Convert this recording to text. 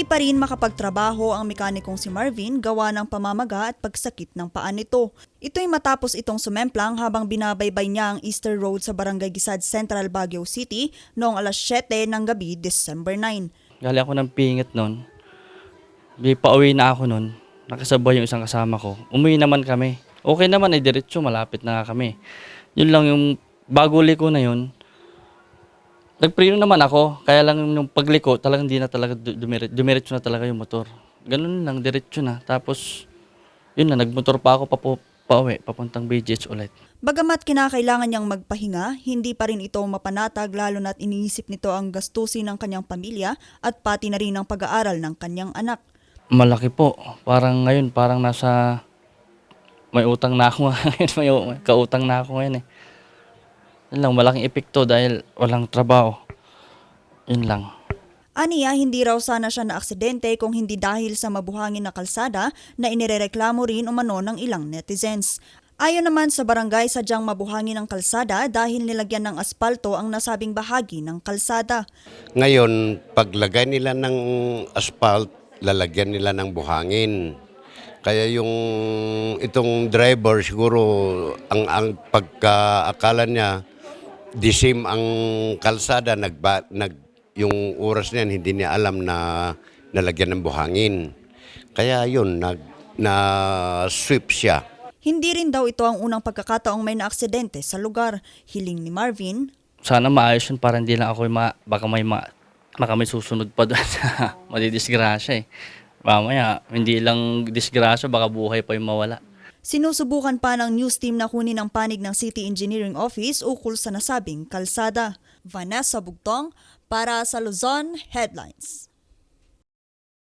Hindi pa rin makapagtrabaho ang mekanikong si Marvin gawa ng pamamaga at pagsakit ng paa nito. Ito'y matapos itong sumemplang habang binabaybay niya ang Easter Road sa Barangay Gisad Central, Baguio City noong alas 7 ng gabi, December 9. Galing ako ng pingit noon. Di pauwi na ako noon. Nakasabay yung isang kasama ko. Umuwi naman kami. Okay naman ay diretso, malapit na nga kami. Yun lang yung bago liko na yun. Nagpreno naman ako, kaya lang yung pagliko, talagang hindi na talaga du- dumiret, dumiretso na talaga yung motor. Ganun lang, diretso na. Tapos, yun na, nagmotor pa ako papu, pauwi, papuntang BGH ulit. Bagamat kinakailangan niyang magpahinga, hindi pa rin ito mapanatag lalo na't iniisip nito ang gastusin ng kanyang pamilya at pati na rin ang pag-aaral ng kanyang anak. Malaki po. Parang ngayon, parang nasa may utang na ako ngayon. may kautang na ako ngayon eh. Yun lang, malaking epekto dahil walang trabaho. Yun lang. Aniya, hindi raw sana siya na aksidente kung hindi dahil sa mabuhangin na kalsada na inirereklamo rin umano ng ilang netizens. Ayon naman sa barangay, sadyang mabuhangin ang kalsada dahil nilagyan ng aspalto ang nasabing bahagi ng kalsada. Ngayon, paglagay nila ng asphalt, lalagyan nila ng buhangin. Kaya yung itong driver siguro ang ang pagkaakala niya disim ang kalsada nagba, nag yung oras niyan hindi niya alam na nalagyan ng buhangin. Kaya yun nag na sweep siya. Hindi rin daw ito ang unang pagkakataong may naaksidente sa lugar. Hiling ni Marvin, Sana maayos yun para hindi lang ako ma, baka may ma, baka may susunod pa doon sa madidisgrasya eh. Mamaya, hindi lang disgrasya, baka buhay pa yung mawala. Sinusubukan pa ng news team na kunin ang panig ng City Engineering Office ukol sa nasabing kalsada. Vanessa Bugtong para sa Luzon Headlines.